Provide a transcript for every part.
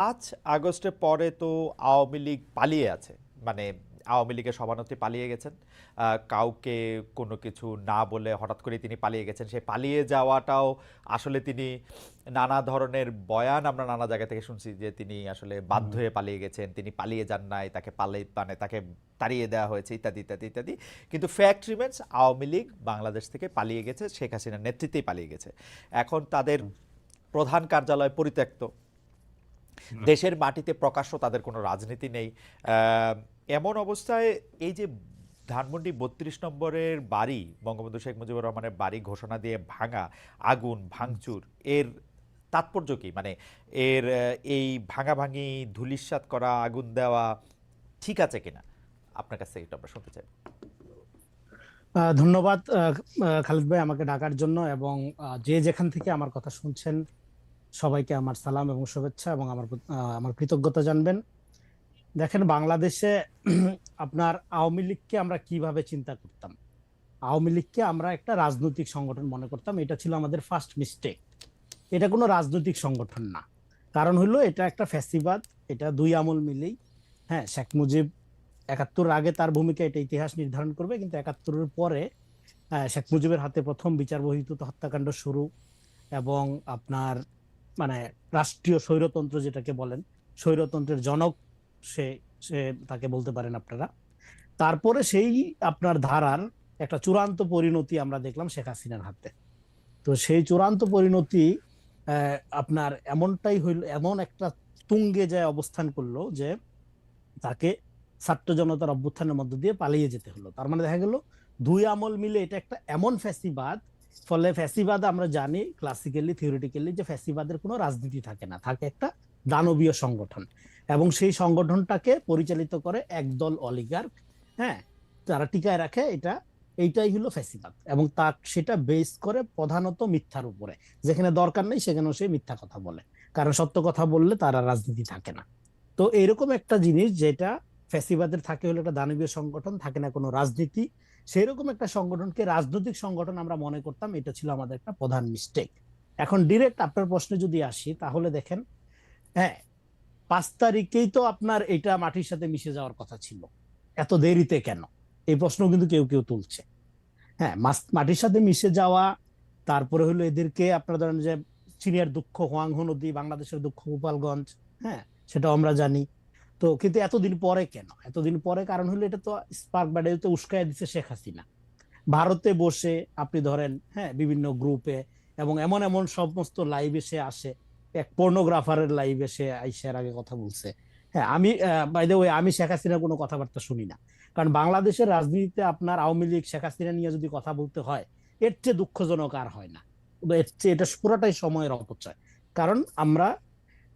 পাঁচ আগস্টের পরে তো আওয়ামী লীগ পালিয়ে আছে। মানে আওয়ামী লীগের সভানেত্রী পালিয়ে গেছেন। কাউকে কোনো কিছু না বলে হঠাৎ করে তিনি পালিয়ে গেছেন। সেই পালিয়ে যাওয়াটাও আসলে তিনি নানা ধরনের বয়ান আমরা নানা জায়গা থেকে শুনছি যে তিনি আসলে বাধ্য হয়ে পালিয়ে গেছেন। তিনি পালিয়ে যান নাই, তাকে পালিয়ে মানে তাকে তাড়িয়ে দেওয়া হয়েছে, ইত্যাদি ইত্যাদি ইত্যাদি। কিন্তু ফ্যাক্ট রিমেন্স আওয়ামী লীগ বাংলাদেশ থেকে পালিয়ে গেছে, শেখ হাসিনার নেতৃত্বেই পালিয়ে গেছে। এখন তাদের প্রধান কার্যালয় পরিত্যক্ত। দেশের মাটিতে প্রকাশ্য তাদের কোনো রাজনীতি নেই। এমন অবস্থায় এই যে ধানমন্ডি বত্রিশ নম্বরের বাড়ি বঙ্গবন্ধু শেখ মুজিবুর রহমানের বাড়ি ঘোষণা দিয়ে ভাঙা আগুন ভাঙচুর এর তাৎপর্য কি? মানে এর এই ভাঙাভাঙি ধুলিস্বাত করা আগুন দেওয়া ঠিক আছে কিনা? আপনার কাছ থেকে একটু আমরা শুনতে চাই। ধন্যবাদ খালিদ ভাই আমাকে ডাকার জন্য এবং যে যেখান থেকে আমার কথা শুনছেন সবাইকে আমার সালাম এবং শুভেচ্ছা এবং আমার আমার কৃতজ্ঞতা জানবেন। দেখেন, বাংলাদেশে আপনার আওয়ামী লীগকে আমরা কীভাবে চিন্তা করতাম? আওয়ামী লীগকে আমরা একটা রাজনৈতিক সংগঠন মনে করতাম। এটা ছিল আমাদের ফার্স্ট মিস্টেক এটা কোনো রাজনৈতিক সংগঠন না। কারণ হলো, এটা একটা ফ্যাসিবাদ, এটা দুই আমল মিলেই। হ্যাঁ শেখ মুজিব একাত্তর আগে তার ভূমিকা এটা ইতিহাস নির্ধারণ করবে, কিন্তু একাত্তরের পরে শেখ মুজিবের হাতে প্রথম বিচার বহির্ভূত হত্যাকাণ্ড শুরু এবং আপনার মানে রাষ্ট্রীয় স্বৈরতন্ত্র যেটাকে বলেন, স্বৈরতন্ত্রের জনক সে সে তাকে বলতে পারেন আপনারা। তারপরে সেই আপনার ধারার একটা চূড়ান্ত পরিণতি আমরা দেখলাম শেখ হাসিনার হাতে। তো সেই চূড়ান্ত পরিণতি আপনার এমনটাই হইল, এমন একটা তুঙ্গে যায় অবস্থান করল যে তাকে ছাত্র জনতার অভ্যুত্থানের মধ্য দিয়ে পালিয়ে যেতে হলো। তার মানে দেখা গেল, দুই আমল মিলে এটা একটা এমন ফ্যাসিবাদ ফলে ফ্যাসিবাদ আমরা জানি ক্লাসিক্যালি থিওরিটিক্যালি যে ফ্যাসিবাদের কোনো রাজনীতি থাকে না। থাকে একটা দানবীয় সংগঠন এবং সেই সংগঠনটাকে পরিচালিত করে একদল অলিগার্ক হ্যাঁ তারা টিকায় রাখে এটা, এইটাই হলো ফ্যাসিবাদ এবং তা, সেটা বেস করে প্রধানত মিথ্যার উপরে। যেখানে দরকার নেই সেখানেও সে মিথ্যা কথা বলে। কারণ সত্য কথা বললে তারা রাজনীতি থাকে না। তো এরকম একটা জিনিস যেটা ফ্যাসিবাদের থাকে হলো একটা দানবীয় সংগঠন, থাকে না কোনো রাজনীতি সেই রকম একটা সংগঠনকে রাজনৈতিক সংগঠন আমরা মনে করতাম, এটা ছিল আমাদের একটা প্রধান মিস্টেক এখন ডিরেক্ট আপনার প্রশ্নে যদি আসি, তাহলে দেখেন হ্যাঁ পাঁচ তারিখেই তো আপনার এটা মাটির সাথে মিশে যাওয়ার কথা ছিল। এত দেরিতে কেন? এই প্রশ্ন কিন্তু কেউ কেউ তুলছে। হ্যাঁ মাটির সাথে মিশে যাওয়া, তারপরে হলো এদেরকে আপনারা ধরেন যে চীনের দুঃখ, হোয়াংহো নদী, বাংলাদেশের দুঃখ, গোপালগঞ্জ হ্যাঁ সেটাও আমরা জানি। তো কিন্তু এতদিন পরে কেন? এতদিন পরে কারণ হলো এটা তো স্পার্ক ব্যাডে তো উস্কায় দিচ্ছে শেখ হাসিনা। ভারতে বসে আপনি ধরেন হ্যাঁ বিভিন্ন গ্রুপে এবং এমন এমন সমস্ত লাইভে সে আসে। এক পর্নোগ্রাফারের লাইভে সে আইসার আগে কথা বলছে। হ্যাঁ আমি বাই দ্য ওয়ে আমি শেখ হাসিনার কোনো কথাবার্তা শুনি না। কারণ বাংলাদেশের রাজনীতিতে আপনার আওয়ামী লীগ, শেখ হাসিনা নিয়ে যদি কথা বলতে হয়, এর চেয়ে দুঃখজনক আর হয় না। এর চেয়ে এটা পুরোটাই সময়ের অপচয়। কারণ আমরা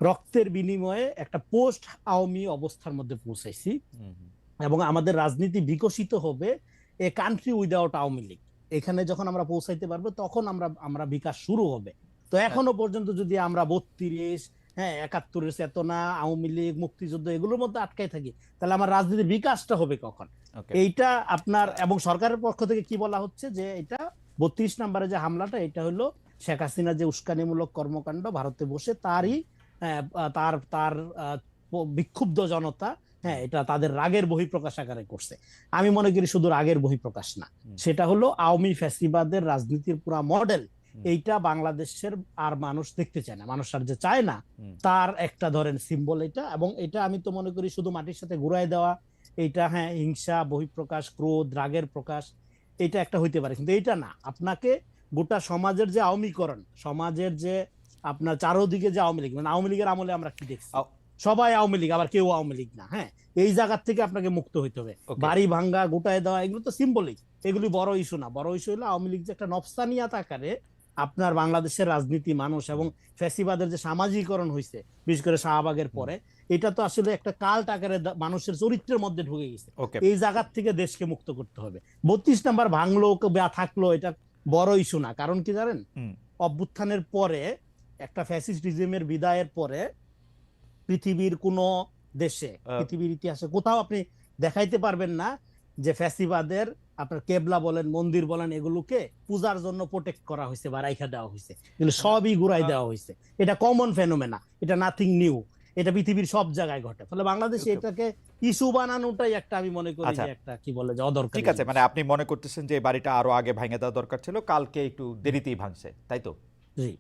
রক্তের বিনিময়ে একটা পোস্ট আওয়ামী অবস্থার মধ্যে পৌঁছাইছি। এবং আমাদের রাজনীতি বিকশিত হবে a country without Awami League. এখানে যখন আমরা পৌঁছাইতে পারব তখন আমরা আমরা বিকাশ শুরু হবে। তো এখনও পর্যন্ত যদি আমরা বত্রিশ হ্যাঁ একাত্তরের চেতনা আওয়ামী লীগ মুক্তিযুদ্ধ এগুলোর মধ্যে আটকাই থাকি তাহলে আমার রাজনীতির বিকাশটা হবে কখন? এইটা আপনার এবং সরকারের পক্ষ থেকে কি বলা হচ্ছে যে এটা বত্রিশ নম্বরে যে হামলাটা এটা হলো শেখ হাসিনা যে উস্কানিমূলক কর্মকাণ্ড ভারতে বসে তারই তার তার বিক্ষুব্ধ জনতা হ্যাঁ এটা তাদের রাগের বহিঃপ্রকাশ আকারে করছে। আমি মনে করি শুধু রাগের বহিঃপ্রকাশ না। সেটা হলো আওয়ামী ফ্যাসিবাদের রাজনীতির পুরা মডেল। এইটা বাংলাদেশের আর মানুষ দেখতে চায় না মানুষ আর যে চায় না তার একটা ধরেন সিম্বল এটা। এবং এটা আমি তো মনে করি শুধু মাটির সাথে ঘুরাই দেওয়া এইটা হ্যাঁ হিংসা বহিঃপ্রকাশ ক্রোধ রাগের প্রকাশ এটা একটা হইতে পারে। কিন্তু এটা না। আপনাকে গোটা সমাজের যে আওয়ামীকরণ সমাজের যে আপনার চারোদিকে যে আওয়ামী লীগ মানে আওয়ামী লীগের আমলে আমরা কি দেখছি? সবাই আওয়ামী লীগ আবার কেউ আওয়ামী লীগ না হ্যাঁ? এই জায়গার থেকে আপনাকে মুক্ত হইতে হবে। বাড়ি ভাঙ্গা গোটায় দেওয়া এগুলো তো সিম্বলিক এগুলি বড় ইস্যু না। বড় ইস্যু হলো আওয়ামী লীগ যে একটা নফসানিয়াত আকারে আপনার বাংলাদেশের রাজনীতি মানুষ এবং ফ্যাসিবাদের যে সামাজিকরণ হয়েছে বিশেষ করে শাহবাগের পরে এটা তো আসলে একটা কাল্ট আকারে মানুষের চরিত্রের মধ্যে ঢুকে গেছে। এই জায়গার থেকে দেশকে মুক্ত করতে হবে। বত্রিশ নাম্বার ভাঙলো বা থাকল এটা বড় ইস্যু না। কারণ কি জানেন? অভ্যুত্থানের পরে একটা ফ্যাসিস্ট রিজিমের বিদায়ের পরে পৃথিবীর কোন দেশে পৃথিবীর ইতিহাসে কোথাও আপনি দেখাইতে পারবেন না যে ফ্যাসিবাদের আপনার কেবলা বলেন মন্দির বলেন এগুলোকে পূজার জন্য প্রোটেক্ট করা হয়েছে বা রাইখা দেওয়া হয়েছে। এগুলো সবই ঘুরাই দেওয়া হয়েছে। এটা কমন ফেনোমেনা এটা নাথিং নিউ এটা পৃথিবীর সব জায়গায় ঘটে। ফলে বাংলাদেশে এটাকে ইস্যু বানানোটাই একটা আমি মনে করি আচ্ছা। যে একটা কি বলে যে অদরকারি ঠিক আছে মানে আপনি মনে করতেছেন যে বাড়িটা আরও আগে ভাঙে দেওয়া দরকার ছিল কালকে একটু দেরিতেই ভাঙছে তাই তো? জি।